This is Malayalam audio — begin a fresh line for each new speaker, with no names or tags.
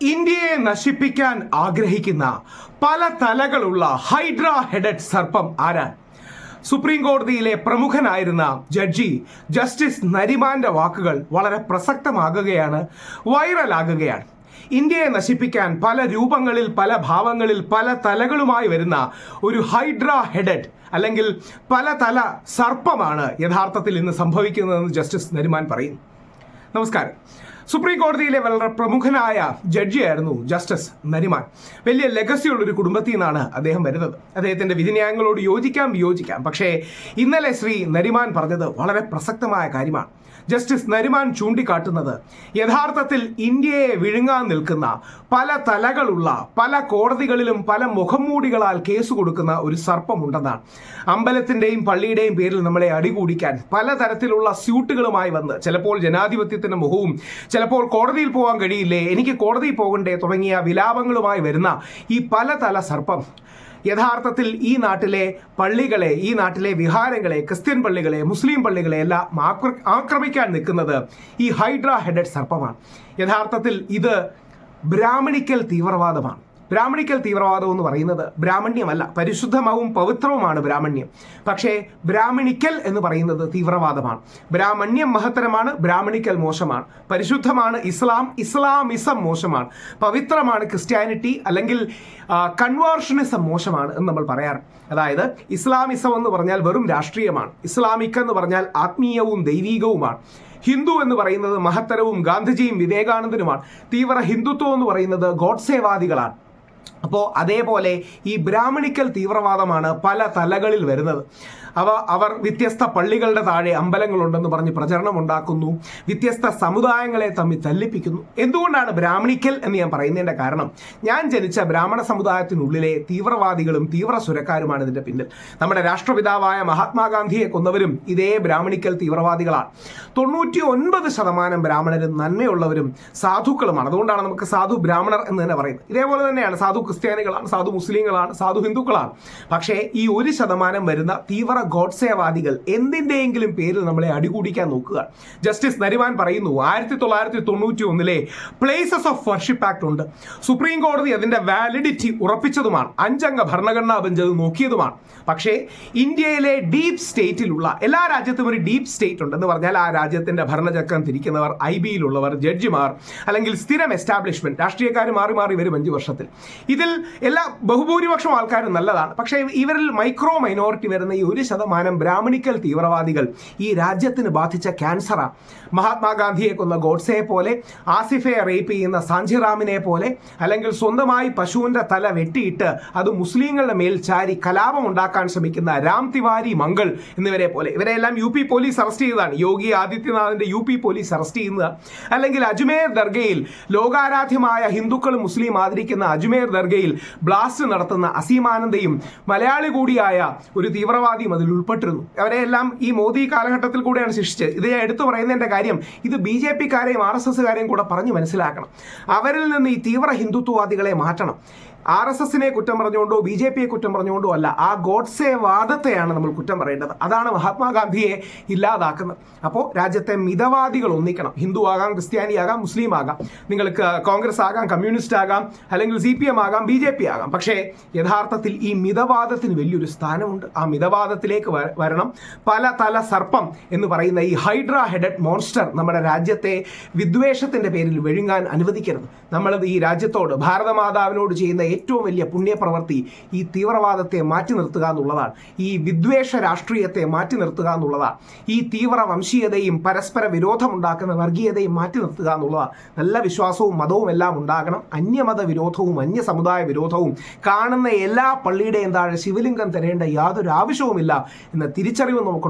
ഇന്ത്യയെ നശിപ്പിക്കാൻ ആഗ്രഹിക്കുന്ന പല തലകളുള്ള ഹൈഡ്ര ഹെഡഡ് സർപ്പം ആരാൻ സുപ്രീം കോടതിയിലെ പ്രമുഖനായിരുന്ന ജഡ്ജി ജസ്റ്റിസ് നരിമാന്റെ വാക്കുകൾ വളരെ പ്രസക്തമാകുകയാണ് വൈറലാകുകയാണ്. ഇന്ത്യയെ നശിപ്പിക്കാൻ പല രൂപങ്ങളിൽ പല ഭാവങ്ങളിൽ പല തലകളുമായി വരുന്ന ഒരു ഹൈഡ്ര ഹെഡഡ് അല്ലെങ്കിൽ പല തല സർപ്പമാണ് യഥാർത്ഥത്തിൽ ഇന്ന് സംഭവിക്കുന്നതെന്ന് ജസ്റ്റിസ് നരിമാൻ പറയുന്നു. നമസ്കാരം. സുപ്രീം കോടതിയിലെ വളരെ പ്രമുഖനായ ജഡ്ജിയായിരുന്നു ജസ്റ്റിസ് നരിമാൻ. വലിയ ലെഗസിയുള്ള ഒരു കുടുംബത്തിൽ നിന്നാണ് അദ്ദേഹം വരുന്നത്. അദ്ദേഹത്തിന്റെ വിധിന്യായങ്ങളോട് യോജിക്കാം വിയോജിക്കാം. പക്ഷേ ഇന്നലെ ശ്രീ നരിമാൻ പറഞ്ഞത് വളരെ പ്രസക്തമായ കാര്യമാണ്. ജസ്റ്റിസ് നരിമാൻ ചൂണ്ടിക്കാട്ടുന്നത് യഥാർത്ഥത്തിൽ ഇന്ത്യയെ വിഴുങ്ങാൻ നിൽക്കുന്ന പല തലകളുള്ള പല കോടതികളിലും പല മുഖംമൂടികളാൽ കേസ് കൊടുക്കുന്ന ഒരു സർപ്പമുണ്ടെന്നാണ്. അമ്പലത്തിന്റെയും പള്ളിയുടെയും പേരിൽ നമ്മളെ അടികൂടിക്കാൻ പലതരത്തിലുള്ള സ്യൂട്ടുകളുമായി വന്ന് ചിലപ്പോൾ ജനാധിപത്യത്തിന്റെ മുഖവും ചിലപ്പോൾ കോടതിയിൽ പോകാൻ കഴിയില്ലേ? എനിക്ക് കോടതിയിൽ പോകണ്ടേ? തുടങ്ങിയ വിലാപങ്ങളുമായി വരുന്ന ഈ പലതല സർപ്പം. യഥാർത്ഥത്തിൽ ഈ നാട്ടിലെ പള്ളികളെ ഈ നാട്ടിലെ വിഹാരങ്ങളെ ക്രിസ്ത്യൻ പള്ളികളെ മുസ്ലിം പള്ളികളെ എല്ലാം ആക്ര- ആക്രമിക്കാൻ നിൽക്കുന്നത് ഈ ഹൈഡ്ര ഹെഡഡ് സർപ്പമാണ്. യഥാർത്ഥത്തിൽ ഇത് ബ്രാഹ്മണിക്കൽ തീവ്രവാദമാണ്. ബ്രാഹ്മണിക്കൽ തീവ്രവാദം എന്ന് പറയുന്നത് ബ്രാഹ്മണ്യമല്ല പരിശുദ്ധമാവും പവിത്രവുമാണ് ബ്രാഹ്മണ്യം. പക്ഷേ ബ്രാഹ്മണിക്കൽ എന്ന് പറയുന്നത് തീവ്രവാദമാണ്. ബ്രാഹ്മണ്യം മഹത്തരമാണ് ബ്രാഹ്മണിക്കൽ മോശമാണ്. പരിശുദ്ധമാണ് ഇസ്ലാം ഇസ്ലാമിസം മോശമാണ്. പവിത്രമാണ് ക്രിസ്ത്യാനിറ്റി അല്ലെങ്കിൽ കൺവേർഷനിസം മോശമാണ് എന്ന് നമ്മൾ പറയാറ്. അതായത് ഇസ്ലാമിസം എന്ന് പറഞ്ഞാൽ വെറും രാഷ്ട്രീയമാണ്. ഇസ്ലാമിക് എന്ന് പറഞ്ഞാൽ ആത്മീയവും ദൈവീകവുമാണ്. ഹിന്ദു എന്ന് പറയുന്നത് മഹത്തരവും ഗാന്ധിജിയും വിവേകാനന്ദനുമാണ്. തീവ്ര ഹിന്ദുത്വം എന്ന് പറയുന്നത് ഗോഡ്സേവാദികളാണ്. അപ്പോൾ അതേപോലെ ഈ ബ്രാഹ്മണിക്കൽ തീവ്രവാദമാണ് പല തലകളിൽ വരുന്നത്. അവ അവർ വ്യത്യസ്ത പള്ളികളുടെ താഴെ അമ്പലങ്ങളുണ്ടെന്ന് പറഞ്ഞ് പ്രചരണം ഉണ്ടാക്കുന്നു വ്യത്യസ്ത സമുദായങ്ങളെ തമ്മിൽ തല്ലിപ്പിക്കുന്നു. എന്തുകൊണ്ടാണ് ബ്രാഹ്മണിക്കൽ എന്ന് ഞാൻ പറയുന്നതിന്റെ കാരണം? ഞാൻ ജനിച്ച ബ്രാഹ്മണ സമുദായത്തിനുള്ളിലെ തീവ്രവാദികളും തീവ്ര സുരക്കാരുമാണ് ഇതിന്റെ പിന്നിൽ. നമ്മുടെ രാഷ്ട്രപിതാവായ മഹാത്മാഗാന്ധിയെ കൊന്നവരും ഇതേ ബ്രാഹ്മണിക്കൽ തീവ്രവാദികളാണ്. തൊണ്ണൂറ്റി ഒൻപത് ശതമാനം ബ്രാഹ്മണരും നന്മയുള്ളവരും സാധുക്കളുമാണ്. അതുകൊണ്ടാണ് നമുക്ക് സാധു ബ്രാഹ്മണർ എന്ന് തന്നെ പറയുന്നത്. ഇതേപോലെ തന്നെയാണ് സാധു ക്രിസ്ത്യാനികളാണ് സാധു മുസ്ലിങ്ങളാണ് സാധു ഹിന്ദുക്കളാണ്. പക്ഷേ ഈ ഒരു ശതമാനം വരുന്ന തീവ്ര ഗോഡ്സേവാദികൾ എന്തിന്റെയെങ്കിലും പേരിൽ നമ്മളെ അടികൂടിക്കാൻ നോക്കുക. ജസ്റ്റിസ് നരിവാൻ പറയുന്നു ആയിരത്തി തൊള്ളായിരത്തി തൊണ്ണൂറ്റി ഒന്നിലെ പ്ലേസസ് ഓഫ് വർഷിപ്പ് ആക്ട് ഉണ്ട്. സുപ്രീം കോടതി അതിന്റെ വാലിഡിറ്റി ഉറപ്പിച്ചതുമാണ്. അഞ്ചംഗ ഭരണഘടനാ ബെഞ്ച് അത് നോക്കിയതുമാണ്. പക്ഷേ ഇന്ത്യയിലെ ഡീപ് സ്റ്റേറ്റിലുള്ള എല്ലാ രാജ്യത്തും ഒരു ഡീപ് സ്റ്റേറ്റ് ഉണ്ട് എന്ന് പറഞ്ഞാൽ ആ രാജ്യത്തിന്റെ ഭരണചക്രം തിരിക്കുന്നവർ ഐ ബിയിലുള്ളവർ ജഡ്ജിമാർ അല്ലെങ്കിൽ സ്ഥിരം എസ്റ്റാബ്ലിഷ്മെന്റ് രാഷ്ട്രീയക്കാർ മാറി മാറി വരും അഞ്ച് വർഷത്തിൽ. ഇതിൽ എല്ലാ ബഹുഭൂരിപക്ഷം ആൾക്കാരും നല്ലതാണ്. പക്ഷേ ഇവരിൽ മൈക്രോ മൈനോറിറ്റി വരുന്ന ഈ ഒരു ശതമാനം ബ്രാഹ്മണിക്കൽ തീവ്രവാദികൾ ഈ രാജ്യത്തിന് ബാധിച്ച ക്യാൻസറാണ് മഹാത്മാഗാന്ധിയെ കൊന്ന ഗോഡ്സയെ പോലെ ആസിഫയെ റേപ്പ് ചെയ്യുന്ന സാഞ്ചിറാമിനെ പോലെ അല്ലെങ്കിൽ സ്വന്തമായി പശുവിന്റെ തല വെട്ടിയിട്ട് അത് മുസ്ലിങ്ങളുടെ മേൽ ചാരി കലാപം ഉണ്ടാക്കാൻ ശ്രമിക്കുന്ന രാം തിവാരി മംഗൾ എന്നിവരെ പോലെ. ഇവരെല്ലാം യു പി പോലീസ് അറസ്റ്റ് ചെയ്തതാണ്. യോഗി ആദിത്യനാഥിന്റെ യു പി പോലീസ് അറസ്റ്റ് ചെയ്യുന്നത്. അല്ലെങ്കിൽ അജ്മേർ ദർഗയിൽ ലോകാരാധ്യമായ ഹിന്ദുക്കളും മുസ്ലിം ആദരിക്കുന്ന അജ്മേർ ദർഗയിൽ ബ്ലാസ്റ്റ് നടത്തുന്ന അസീമാനന്ദയും മലയാളി കൂടിയായ ഒരു തീവ്രവാദിയും അതിൽ ഉൾപ്പെട്ടിരുന്നു. അവരെ എല്ലാം ഈ മോദി കാലഘട്ടത്തിൽ കൂടെയാണ് ശിക്ഷിച്ചത്. ഇത് ഞാൻ എടുത്തു പറയുന്നതിന്റെ കാര്യം ഇത് ബി ജെ പിക്കാരെയും ആർ എസ് എസ്സുകാരെയും കൂടെ പറഞ്ഞു മനസ്സിലാക്കണം. അവരിൽ നിന്ന് ഈ തീവ്ര ഹിന്ദുത്വവാദികളെ മാറ്റണം. ആർ എസ് എസിനെ കുറ്റം പറഞ്ഞുകൊണ്ടോ ബി ജെ പിയെ കുറ്റം പറഞ്ഞുകൊണ്ടോ അല്ല ആ ഗോഡ്സെ വാദത്തെയാണ് നമ്മൾ കുറ്റം പറയേണ്ടത്. അതാണ് മഹാത്മാഗാന്ധിയെ ഇല്ലാതാക്കുന്നത്. അപ്പോൾ രാജ്യത്തെ മിതവാദികൾ ഒന്നിക്കണം. ഹിന്ദു ആകാം ക്രിസ്ത്യാനി ആകാം മുസ്ലിം ആകാം. നിങ്ങൾക്ക് കോൺഗ്രസ് ആകാം കമ്മ്യൂണിസ്റ്റ് ആകാം അല്ലെങ്കിൽ സി പി എം ആകാം ബി ജെ പി ആകാം. പക്ഷേ യഥാർത്ഥത്തിൽ ഈ മിതവാദത്തിന് വലിയൊരു സ്ഥാനമുണ്ട്. ആ മിതവാദത്തിലേക്ക് വരണം. പല തല സർപ്പം എന്ന് പറയുന്ന ഈ ഹൈഡ്ര ഹെഡഡ് മോൺസ്റ്റർ നമ്മുടെ രാജ്യത്തെ വിദ്വേഷത്തിന്റെ പേരിൽ വിഴുങ്ങാൻ അനുവദിക്കരുത്. നമ്മളത് ഈ രാജ്യത്തോട് ഭാരതമാതാവിനോട് ചെയ്യുന്ന ഏറ്റവും വലിയ പുണ്യപ്രവൃത്തി ഈ തീവ്രവാദത്തെ മാറ്റി നിർത്തുക എന്നുള്ളതാണ്. ഈ വിദ്വേഷ രാഷ്ട്രീയത്തെ മാറ്റി നിർത്തുക എന്നുള്ളതാണ് ഈ തീവ്ര വംശീയതയും പരസ്പര വിരോധമുണ്ടാക്കുന്ന വർഗീയതയും മാറ്റി നിർത്തുക എന്നുള്ളതാണ് നല്ല വിശ്വാസവും മതവും എല്ലാം ഉണ്ടാകണം. അന്യമത വിരോധവും അന്യ സമുദായ വിരോധവും കാണുന്ന എല്ലാ പള്ളിയുടെയും താഴെ ശിവലിംഗം തരേണ്ട യാതൊരു ആവശ്യവുമില്ല എന്ന തിരിച്ചറിവ് നമുക്കുണ്ടാകും